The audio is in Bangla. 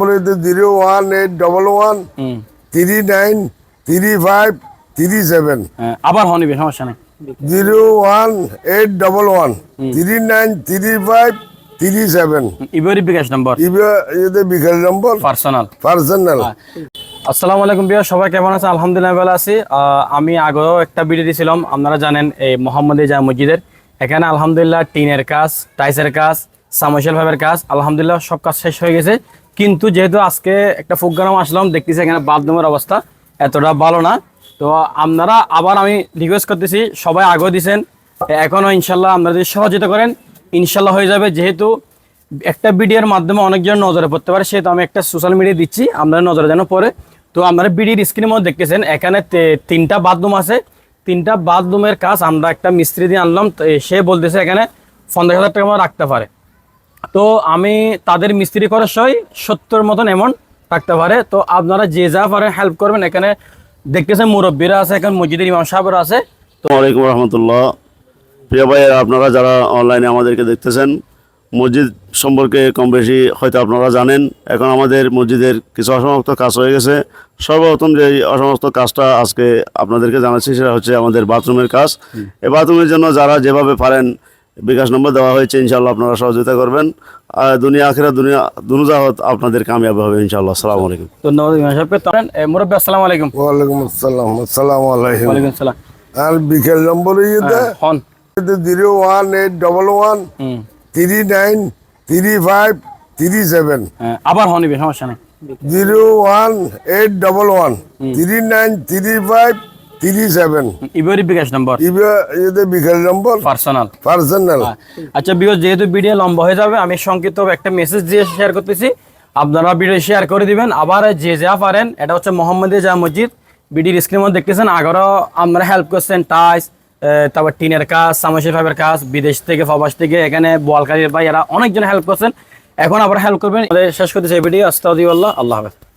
নম্বর হইতে zero one eight double one three nine three five three seven. হ্যাঁ, আবার হনিবে সমস্যা নেই। Zero one eight double one three nine three five three seven. ইবরি bKash নম্বর। এতে বিকাশ নম্বর? পার্সোনাল। পার্সোনাল। আসসালামু আলাইকুম বিয়া সবাই কেমন আছে? আলহামদুলিল্লাহ ভালো আছি। আমি আগেও একটা ভিডিও দিয়েছিলাম আপনারা জানেন এই মোহাম্মদ জা মসজিদের। এখানে আলহামদুলিল্লাহ টিনের কাজ টাইসের কাজ সামশাল ভাবের কাজ আলহামদুলিল্লাহ সব কাজ শেষ হয়ে গেছে। কিন্তু যেহেতু আজকে একটা প্রোগ্রাম আসলাম, দেখতেছি এখানে বাথরুমের অবস্থা এতটা ভালো না। তো আপনারা আবার আমি রিকোয়েস্ট করতেছি, সবাই আগেও দিছেন এখনও ইনশাল্লাহ আপনারা যদি সহযোগিতা করেন, ইনশাল্লাহ হয়ে যাবে। যেহেতু একটা ভিডিওর মাধ্যমে অনেকজন নজরে পড়তে পারে, সেহেতু আমি একটা সোশ্যাল মিডিয়া দিচ্ছি, আপনারা নজরে যেন পড়ে। তো আপনারা ভিডিওর স্ক্রিনের মধ্যে দেখতেছেন, এখানে তিনটা বাথরুম আছে। তিনটা বাথরুমের কাজ আমরা একটা মিস্ত্রি দিয়ে আনলাম সে বলতেছে এখানে পঞ্চাশ হাজার টাকা রাখতে পারে। তো আমি তাদের মিস্ত্রি সই সত্তর মতন এমন থাকতে পারে। তো আপনারা যে যা পারেন হেল্প করবেন। এখানে দেখতেছেন মুরব্বীরা আছে, এখন মসজিদের ইমাম সাহেবরা আছে। আসসালামাইকুম রহমতুল্লাহ। প্রিয় ভাইয়েরা, আপনারা যারা অনলাইনে আমাদেরকে দেখতেছেন, মসজিদ সম্পর্কে কম বেশি হয়তো আপনারা জানেন। এখন আমাদের মসজিদের কিছু অসমাপ্ত কাজ হয়ে গেছে। সর্বপ্রথম যে অসমাপ্ত কাজটা আজকে আপনাদেরকে জানাচ্ছি, সেটা হচ্ছে আমাদের বাথরুমের কাজ। এই বাথরুমের জন্য যারা যেভাবে পারেন বিকাশ নম্বর দেওয়া হয়েছে ইনশাল্লাহ আপনারা সহযোগিতা করবেন। আর দুনিয়া আখেরা দুনিয়া দুনুজাহত আপনাদের কামিয়াব হবে ইনশাল্লাহ আসসালামু আলাইকুম। ধন্যবাদ ইমাম সাহেবকে। মুরব্বী আসসালামু আলাইকুম। ওয়ালাইকুম আসসালাম আসসালামু আলাইকুম। ওয়ালাইকুম সালাম। আর বিকাশ নম্বর ইয়েতে হন। Zero one eight double one three nine three five three seven. হ্যাঁ, আবার হনিবে সমস্যা নেই। Zero one eight double one three nine three five three seven bKash নম্বর। এতে বিকাশ নম্বর। পার্সোনাল পার্সোনাল আচ্ছা বিকজ যেহেতু ভিডিও লম্বা হয়ে যাবে আমি সংক্ষিপ্ত একটা মেসেজ দিয়ে শেয়ার করতেছি। আপনারা ভিডিও শেয়ার করে দিবেন। আবার যে যা পারেন এটা হচ্ছে মোহাম্মদে যা মসজিদ। ভিডিওর স্ক্রিনের মধ্যে দেখতেছেন আগেরও আপনারা হেল্প করছেন টাইস তারপর টিনের কাজ সামসির ফাইভের কাজ বিদেশ থেকে প্রবাস থেকে এখানে বোয়ালকারীর ভাই এরা অনেকজন হেল্প করছেন। এখন আবার হেল্প করবেন। শেষ করতেছে ভিডিও আস্তাউদ্দিউল্লাহ আল্লাহ হাফেজ।